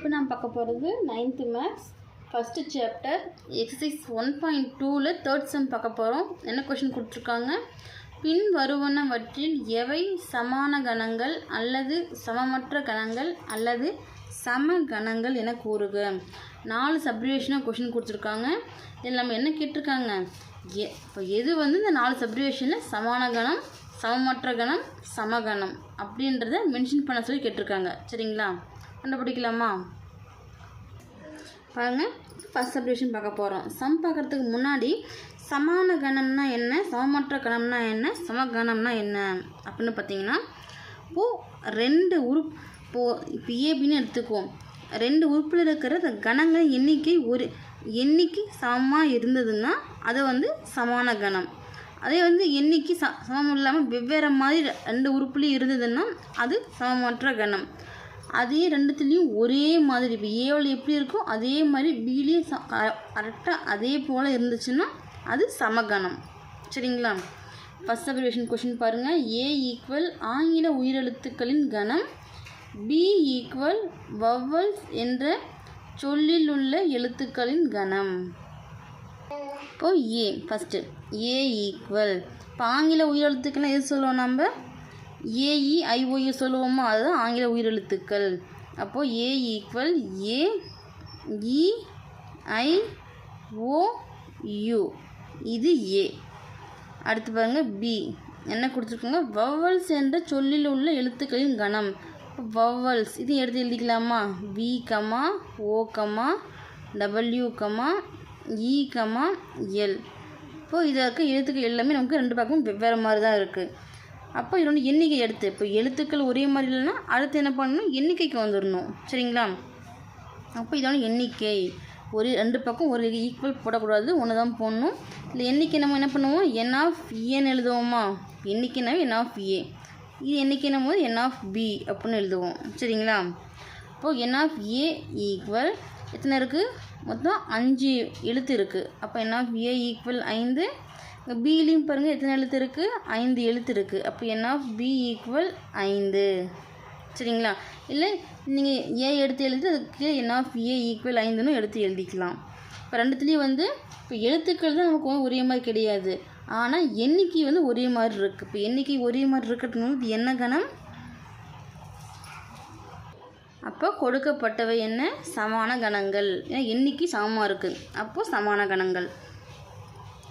இப்போ நான் பார்க்க போகிறது ninth maths first chapter exercise one point டூவில் தேர்ட் செம் பார்க்க போகிறோம் என்ன கொஷின் கொடுத்துருக்காங்க? பின் வருவனவற்றில் எவை சமான கணங்கள் அல்லது சமமற்ற கணங்கள் அல்லது சம கணங்கள் என கூறுக. நாலு சப்ரிவேஷனாக கொஷின் கொடுத்துருக்காங்க. இதில் நம்ம என்ன கேட்டிருக்காங்க? எ இப்போ எது வந்து இந்த நாலு சப்ரிவேஷனில் சமான கணம் சமமற்ற கணம் சமகணம் அப்படின்றத மென்ஷன் பண்ண சொல்லி கேட்டிருக்காங்க. சரிங்களா? கண்டுபிடிக்கலாமா பாருங்கள் ஃபஸ்ட் சப்டிவிஷன் பார்க்க போகிறோம் சம் பார்க்குறதுக்கு முன்னாடி சமான கணம்னா என்ன சமமற்ற கணம்னா என்ன சமகணம்னா என்ன அப்படின்னு பார்த்தீங்கன்னா இப்போது ரெண்டு உறுப் இப்போது இப்போ ஏபின்னு எடுத்துக்குவோம். ரெண்டு உறுப்பில் இருக்கிற அந்த கணங்கள் எண்ணிக்கை ஒரு எண்ணிக்கை சமமாக இருந்ததுன்னா அது வந்து சமான கணம். அதே வந்து எண்ணிக்கை ச சமம் இல்லாமல் வெவ்வேறு மாதிரி ரெண்டு உறுப்புலேயும் இருந்ததுன்னா அது சமமற்ற கணம். அதே ரெண்டுத்துலேயும் ஒரே மாதிரி இப்போ ஏவில் எப்படி இருக்கோ அதே மாதிரி பிலேயும் ச கரெக்டாக அதே போல் இருந்துச்சுன்னா அது சமகணம். சரிங்களா? ஃபஸ்ட் அப்ரிவேஷன் கொஷின் பாருங்கள் ஏ ஈக்குவல் ஆங்கில உயிரெழுத்துக்களின் கணம் பி ஈக்குவல் வவ்வல்ஸ் என்ற சொல்லில் உள்ள எழுத்துக்களின் கணம். இப்போது ஏ ஃபஸ்ட்டு ஏ ஈக்குவல் இப்போ ஆங்கில உயிரெழுத்துக்கள்லாம் எது சொல்லுவோம் நம்ம? ஏஇ ஐஓயு சொல்லுவோமோ அதுதான் ஆங்கில உயிரெழுத்துக்கள். அப்போது ஏ equal a E I O U இது ஏ அடுத்து பாருங்க பி என்ன கொடுத்துருக்கோங்க? வவ்வல்ஸ் என்ற சொல்லில் உள்ள எழுத்துக்களின் கணம். வவ்வல்ஸ் இது எடுத்து எழுதிக்கலாமா? V comma O comma e, W comma E comma L இப்போது இதாக இருக்க எழுத்துக்கள் எல்லாமே நமக்கு ரெண்டு பக்கமும் வெவ்வேறு மாதிரி தான் இருக்குது அப்போ இது வந்து எண்ணிக்கை எடுத்து. இப்போ எழுத்துக்கள் ஒரே மாதிரி இல்லைன்னா அடுத்து என்ன பண்ணணும்? எண்ணிக்கைக்கு வந்துடணும் சரிங்களா? அப்போ இதோட எண்ணிக்கை. ஒரு ரெண்டு பக்கம் ஒரு ஈக்குவல் போடக்கூடாது. ஒன்று தான் போடணும். இல்லை எண்ணிக்கை நம்ம என்ன பண்ணுவோம்? என் ஆஃப் ஏன்னு e எழுதுவோமா? எண்ணிக்கைனாவே என் ஆஃப் ஏ இது எண்ணிக்கைனும் போது என் ஆஃப் பி அப்படின்னு எழுதுவோம். சரிங்களா? அப்போது என் ஆஃப் ஏ ஈக்குவல் எத்தனை இருக்குது மொத்தம் அஞ்சு எழுத்து இருக்குது அப்போ என் ஆஃப் ஏ ஈக்குவல் ஐந்து இங்கே பிலையும் பாருங்கள் எத்தனை எழுத்து இருக்குது ஐந்து எழுத்து இருக்குது அப்போ என் ஆஃப் பி ஈக்குவல் ஐந்து. சரிங்களா? இல்லை நீங்கள் ஏ எடுத்து எழுதி அதுக்கு என் ஆஃப் ஏ ஈக்குவல் ஐந்துன்னு எடுத்து எழுதிக்கலாம். இப்போ ரெண்டுத்துலேயும் வந்து இப்போ எழுத்துக்கள் தான் நமக்கு வந்து ஒரே மாதிரி கிடையாது. ஆனால் எண்ணிக்கை வந்து ஒரே மாதிரி இருக்குது இப்போ எண்ணிக்கை ஒரே மாதிரி இருக்கிறதுனால இது என்ன கணம்? அப்போ கொடுக்கப்பட்டவை என்ன? சமான கணங்கள். ஏன்னா எண்ணிக்கை சமமாக இருக்குது அப்போது சமான கணங்கள்.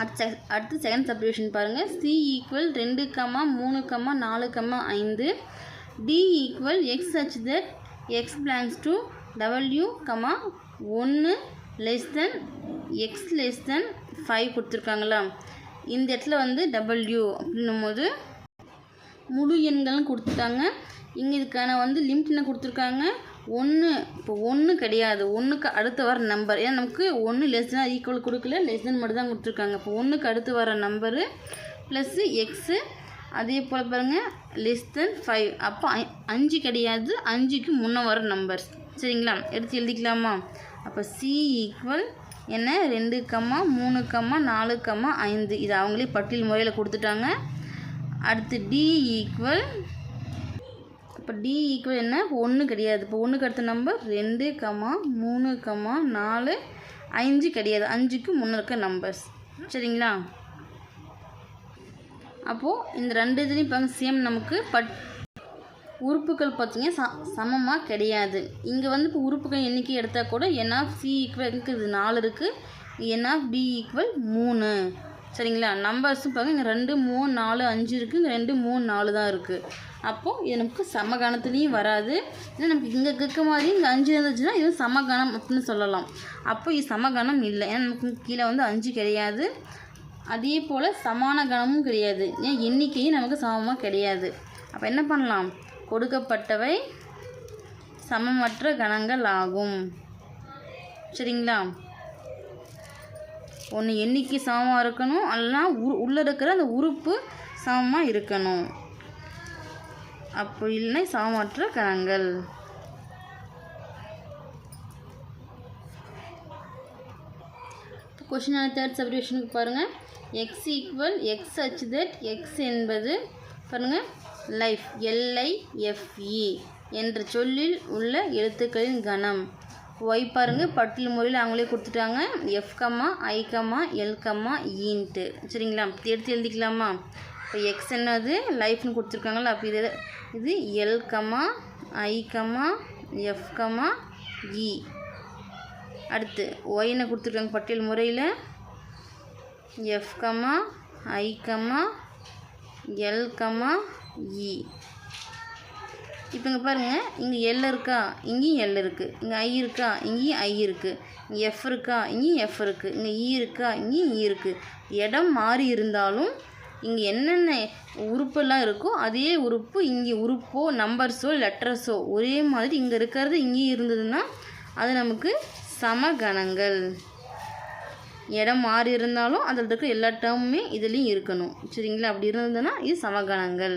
அடுத்த அடுத்து செகண்ட் சப்டிவிஷன் பாருங்கள் சி ஈக்குவல் ரெண்டு கம்மா மூணு கம்மா நாலு கம்மா ஐந்து. D equal x such that x belongs to W comma ஒன்று less than x less than five கொடுத்துருக்காங்களா? இந்த இடத்துல வந்து டபுள்யூ அப்படின்னும் போது முழு எண்களும் கொடுத்துட்டாங்க. இங்கே இதுக்கான வந்து லிமிட் என்ன கொடுத்துருக்காங்க? ஒன்று இப்போ ஒன்று கிடையாது. ஒன்றுக்கு அடுத்து வர நம்பர் ஏன்னா நமக்கு ஒன்று லெஸ் தான் ஈக்குவல் கொடுக்கல லெஸ் தென் மட்டும் தான் கொடுத்துருக்காங்க. இப்போ ஒன்றுக்கு அடுத்து வர நம்பரு ப்ளஸ்ஸு எக்ஸு அதே போல் பாருங்கள் லெஸ் தென் ஃபைவ் அப்போ அஞ்சு கிடையாது. அஞ்சுக்கு முன்னே வர நம்பர்ஸ் சரிங்களா? எடுத்து எழுதிக்கலாமா? அப்போ சி ஈக்குவல் என்ன? ரெண்டு கம்மா மூணு கம்மா நாலு கம்மா ஐந்து. இது அவங்களே பட்டியல் முறையில் கொடுத்துட்டாங்க. அடுத்து டி ஈக்குவல் இப்போ டி ஈக்குவல் என்ன? ஒன்று கிடையாது. இப்போ ஒன்றுக்கு அடுத்த நம்பர் ரெண்டு கம்மா மூணு கம்மா நாலு அஞ்சு கிடையாது. அஞ்சுக்கு முன்னே இருக்க நம்பர்ஸ் சரிங்களா? அப்போது இந்த ரெண்டு இதுலேயும் இப்போ சேம் நமக்கு பட் உறுப்புகள் பார்த்தீங்கன்னா ச சமமாக கிடையாது. இங்கே வந்து இப்போ உறுப்புகள் எண்ணிக்கை எடுத்தால் கூட என் ஆஃப் சி ஈக்குவல் இருக்குது நாலு இருக்குது என் ஆஃப் டி ஈக்குவல் மூணு. சரிங்களா? நம்பர்ஸும் பாருங்க இங்கே ரெண்டு மூணு நாலு அஞ்சு இருக்குது இங்கே ரெண்டு மூணு நாலு தான் இருக்குது அப்போது இது நமக்கு சமகணத்துலேயும் வராது. ஏன்னா நமக்கு இங்கே இருக்க மாதிரி இங்கே அஞ்சு இருந்துச்சுன்னா இது சமகணம் அப்படின்னு சொல்லலாம். அப்போ இது சமகணம் இல்லை. ஏன்னா நமக்கு கீழே வந்து அஞ்சு கிடையாது. அதே போல் சமான கணமும் கிடையாது. ஏன் எண்ணிக்கையும் நமக்கு சமமாக கிடையாது. அப்போ என்ன பண்ணலாம்? கொடுக்கப்பட்டவை சமமற்ற கணங்கள் ஆகும். சரிங்களா? ஒன்று எண்ணிக்கை சமமாக இருக்கணும் அல்லனா உரு உள்ளே இருக்கிற அந்த உறுப்பு சமமாக இருக்கணும். அப்போ இல்லைன்னா சமமற்ற கணங்கள் கொஷின் தேர்ட் சப்டிவிஷனுக்கு பாருங்கள் x equal x such that x என்பது பாருங்கள் லைஃப் எல்ஐஎஃப்இ என்ற சொல்லில் உள்ள எழுத்துக்களின் கணம். ஒய் பாருங்கள் பட்டியல் முறையில் அவங்களே கொடுத்துட்டாங்க. எஃப் கம்மா ஐ கம்மா எல் கம்மா ஈன்ட்டு சரிங்களா? எடுத்து எழுதிக்கலாமா? இப்போ எக்ஸ் என்னது? லைஃப்னு கொடுத்துருக்காங்களா அப்போ இது இது எல் கம்மா ஐ கம்மா எஃப் கம்மா இ அடுத்து ஒய்னு கொடுத்துருக்காங்க பட்டியல் முறையில்? எஃப் கம்மா ஐ கம்மா எல் கம்மா இ இப்போ இங்கே பாருங்கள் இங்கே எல் இருக்கா? இங்கேயும் எல் இருக்குது இங்கே ஐ இருக்கா? இங்கேயும் ஐ இருக்குது இங்கே எஃப் இருக்கா? இங்கேயும் எஃப் இருக்குது இங்கே இ e இருக்கா? இங்கேயும் e இ இருக்குது இடம் மாறி இருந்தாலும் இங்கே என்னென்ன உறுப்பெல்லாம் இருக்கோ அதே உறுப்பு இங்கே உறுப்போ நம்பர்ஸோ லெட்டர்ஸோ ஒரே மாதிரி இங்கே இருக்கிறது இங்கேயும் இருந்ததுன்னா அது நமக்கு சமகணங்கள். இடம் மாறி இருந்தாலும் அதில் இருக்க எல்லா டேர்முமே இதுலேயும் இருக்கணும். சரிங்களா? அப்படி இருந்ததுன்னா இது சமகணங்கள்.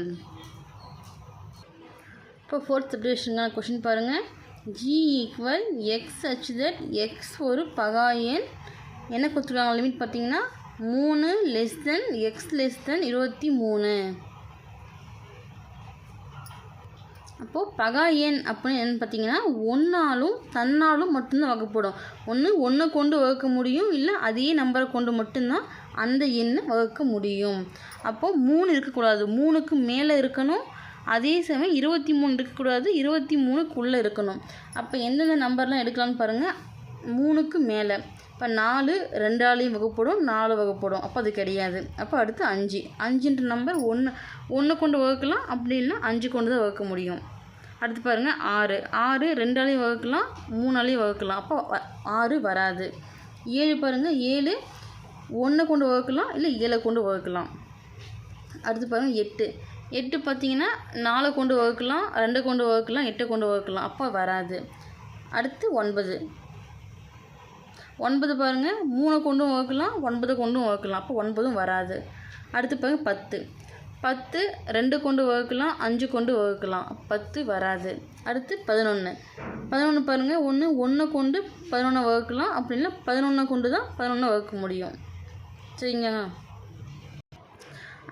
இப்போ ஃபோர்த் சப்டிவிஷனுக்கான கொஷின் பாருங்கள் G equal x such that x ஒரு பகா எண். என்ன கொடுத்துருக்காங்க? லிமிட் பார்த்தீங்கன்னா மூணு less than x less than இருபத்தி மூணு. அப்போது பகா எண் அப்படின்னு என்னன்னு பார்த்தீங்கன்னா ஒன்றாலும் தன்னாலும் மட்டும்தான் வகுப்படும் ஒன்று ஒன்றை கொண்டு வகுக்க முடியும் இல்லை அதே நம்பரை கொண்டு மட்டும்தான் அந்த எண்ணை வகுக்க முடியும். அப்போது மூணு இருக்கக்கூடாது. மூணுக்கு மேலே இருக்கணும் அதே சமயம் இருபத்தி மூணு இருக்கக்கூடாது இருபத்தி மூணுக்குள்ளே இருக்கணும். அப்போ எந்தெந்த நம்பர்லாம் எடுக்கலாம்னு பாருங்கள் மூணுக்கு மேலே. இப்போ நாலு ரெண்டாலையும் வகுப்படும் நாலு வகுப்படும். அப்போ அது கிடையாது. அப்போ அடுத்து அஞ்சு. அஞ்சுன்ற நம்பர் ஒன்று ஒன்று கொண்டு வகுக்கலாம். அப்படி இல்லைனா அஞ்சு கொண்டு தான் வகுக்க முடியும். அடுத்து பாருங்கள் ஆறு. ஆறு ரெண்டாலையும் வகுக்கலாம் மூணாலையும் வகுக்கலாம். அப்போ வ- ஆறு வராது. ஏழு பாருங்கள் ஏழு. ஒன்று கொண்டு வகுக்கலாம் இல்லை ஏழை கொண்டு வகுக்கலாம். அடுத்து பாருங்கள் எட்டு. எட்டு பார்த்தீங்கன்னா நாலை கொண்டு வகுக்கலாம் ரெண்டு கொண்டு வகுக்கலாம் எட்டு கொண்டு வகுக்கலாம். அப்போ வராது. அடுத்து ஒன்பது. ஒன்பது பாருங்கள் மூணை கொண்டும் வகுக்கலாம் ஒன்பதை கொண்டும் வகுக்கலாம். அப்போ ஒன்பதும் வராது. அடுத்து பாருங்க பத்து. பத்து ரெண்டு கொண்டு வகுக்கலாம் அஞ்சு கொண்டு வகுக்கலாம். பத்து வராது. அடுத்து பதினொன்று பதினொன்று பாருங்கள் ஒன்று ஒன்றை கொண்டு பதினொன்றை வகுக்கலாம். அப்படி இல்லை பதினொன்றை கொண்டு தான் பதினொன்றை வகுக்க முடியும். சரிங்களா?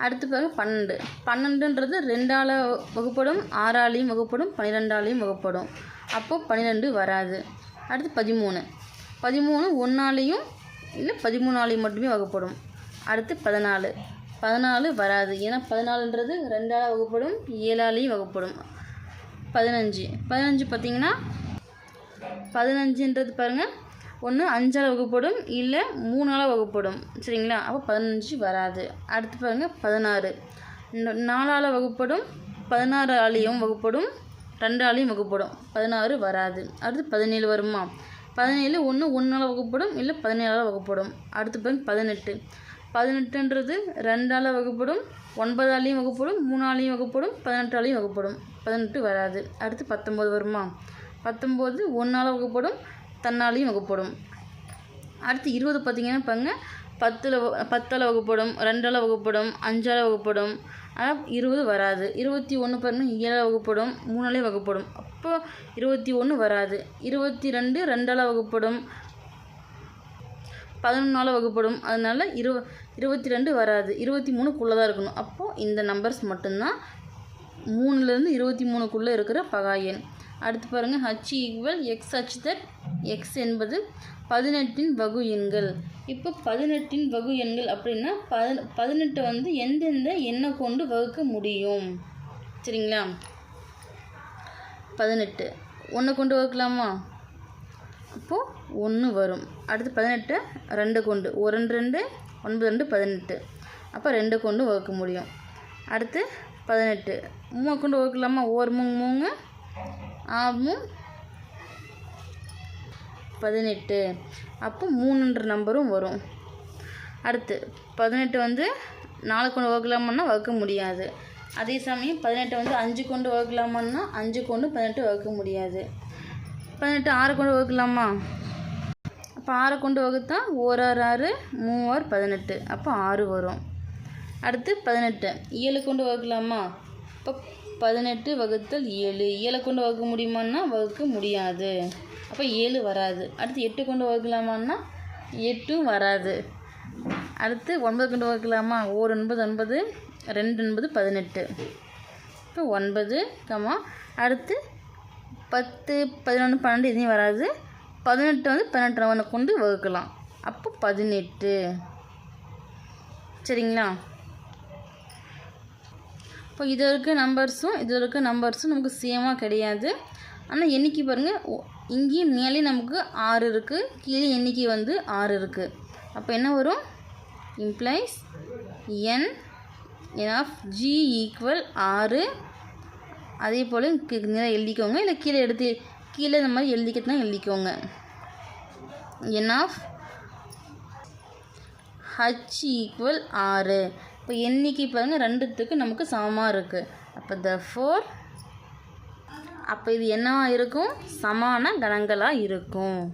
அடுத்து பிறகு பன்னெண்டு. பன்னெண்டுன்றது ரெண்டால் வகுப்படும் ஆறாலையும் வகுப்படும் பன்னிரெண்டாலையும் வகுப்படும். அப்போது பன்னிரெண்டு வராது. அடுத்து பதிமூணு. பதிமூணு ஒன்றாலையும் இல்லை பதிமூணாலையும் மட்டுமே வகுப்படும். அடுத்து பதினாலு. பதினாலு வராது. ஏன்னா பதினாலுன்றது ரெண்டால் வகுப்படும் ஏழாலையும் வகுப்படும். பதினஞ்சு. பதினஞ்சு பார்த்திங்கன்னா பதினஞ்சுன்றது பாருங்கள் ஒன்று அஞ்சால் வகுப்படும் இல்லை மூணால் வகுப்படும். சரிங்களா? அப்போ பதினஞ்சு வராது. அடுத்து பாருங்கள் பதினாறு. நாலால் வகுப்படும் பதினாறு ஆலையும் வகுப்படும் ரெண்டாலையும் வகுப்படும். பதினாறு வராது. அடுத்து பதினேழு வருமா? பதினேழு ஒன்று ஒன்றால் வகுப்படும் இல்லை பதினேழால் வகுப்படும். அடுத்து பாருங்க பதினெட்டு. பதினெட்டுன்றது ரெண்டால் வகுப்படும் ஒன்பதாலையும் வகுப்படும் மூணாலையும் வகுப்படும் பதினெட்டாலையும் வகுப்படும். பதினெட்டு வராது. அடுத்து பத்தொம்போது வருமா? பத்தொம்போது ஒன்றால் வகுப்படும் தன்னாலையும் வகுப்படும். அடுத்து இருபது பார்த்தீங்கன்னா பாருங்க. பத்தில் பத்தால் வகுப்படும் ரெண்டால் வகுப்படும் அஞ்சால் வகுப்படும். ஆனால் இருபது வராது. இருபத்தி ஒன்று பாருங்க ஏழால் வகுப்படும் மூணாலே வகுப்படும். அப்போ இருபத்தி ஒன்று வராது. இருபத்தி ரெண்டு ரெண்டால் வகுப்படும் பதினொன்றால் வகுப்படும். அதனால இரு இருபத்தி ரெண்டு வராது. இருபத்தி மூணுக்குள்ளே தான் இருக்கணும். அப்போது இந்த நம்பர்ஸ் மட்டும்தான். மூணுலேருந்து இருபத்தி மூணுக்குள்ளே இருக்கிற பகா எண். அடுத்து பாருங்கள் H equal x such that x என்பது பதினெட்டின் வகு எண்கள். இப்போ பதினெட்டின் வகு எண்கள் அப்படின்னா பதி பதினெட்டை வந்து எந்தெந்த எண்ணை கொண்டு வகுக்க முடியும்? சரிங்களா? பதினெட்டு. ஒன்று கொண்டு வகுக்கலாமா? அப்போது ஒன்று வரும். அடுத்து பதினெட்டு ரெண்டு கொண்டு. ஒரு ரெண்டு ரெண்டு ஒன்பது ரெண்டு பதினெட்டு. அப்போ ரெண்டு கொண்டு வகுக்க முடியும். அடுத்து பதினெட்டு. மூணு கொண்டு வகுக்கலாமா? ஒரு மூணு மூணு. ஆறு பதினெட்டு. அப்போ மூணுன்ற நம்பரும் வரும். அடுத்து பதினெட்டு வந்து நாலு கொண்டு வகுக்கலாமான்னா வகுக்க முடியாது. அதே சமயம் பதினெட்டு வந்து அஞ்சு கொண்டு வகுக்கலாமான்னா அஞ்சு கொண்டு பதினெட்டு வகுக்க முடியாது. பதினெட்டு ஆறு கொண்டு வகுக்கலாமா? அப்போ ஆறு கொண்டு வகுத்தா ஓராறு ஆறு மூவாறு பதினெட்டு. அப்போ ஆறு வரும். அடுத்து பதினெட்டு. ஏழு கொண்டு வகுக்கலாமா? இப்போ பதினெட்டு வகுத்தல் ஏழு. ஏழை கொண்டு வகுக்க முடியுமான்னா வகுக்க முடியாது. அப்போ ஏழு வராது. அடுத்து எட்டு கொண்டு வகுக்கலாமான்னா எட்டும் வராது. அடுத்து ஒன்பது கொண்டு வகுக்கலாமா? ஓர் ஒன்பது ஒன்பது ரெண்டு ஒன்பது பதினெட்டு. இப்போ ஒன்பது கமா அடுத்து பத்து பதினொன்று பன்னெண்டு எதுவும் வராது. பதினெட்டு வந்து பதினெட்டு ஒன்று கொண்டு வகுக்கலாம். அப்போ பதினெட்டு. சரிங்களா? இப்போ இது இருக்க நம்பர்ஸும் இது இருக்க நம்பர்ஸும் நமக்கு சேமாக கிடையாது. ஆனால் என்றைக்கு பாருங்கள் இங்கேயும் மேலே நமக்கு ஆறு இருக்குது கீழே எண்ணிக்கை வந்து ஆறு இருக்குது அப்போ என்ன வரும்? Implies n n of G equal ஆறு. அதே போல் நேராக எழுதிக்கோங்க. இல்லை கீழே எடுத்து கீழே இந்த மாதிரி எழுதிக்கிறதுனா எழுதிக்கோங்க. என் ஆஃப் ஹச் ஈக்குவல் ஆறு. இப்போ எண்ணிக்கை பாருங்கள் ரெண்டுத்துக்கு நமக்கு சமமாக இருக்குது அப்போ த ஃபோர் அப்போ இது என்னவாக இருக்கும்? சமான கணங்களாக இருக்கும்.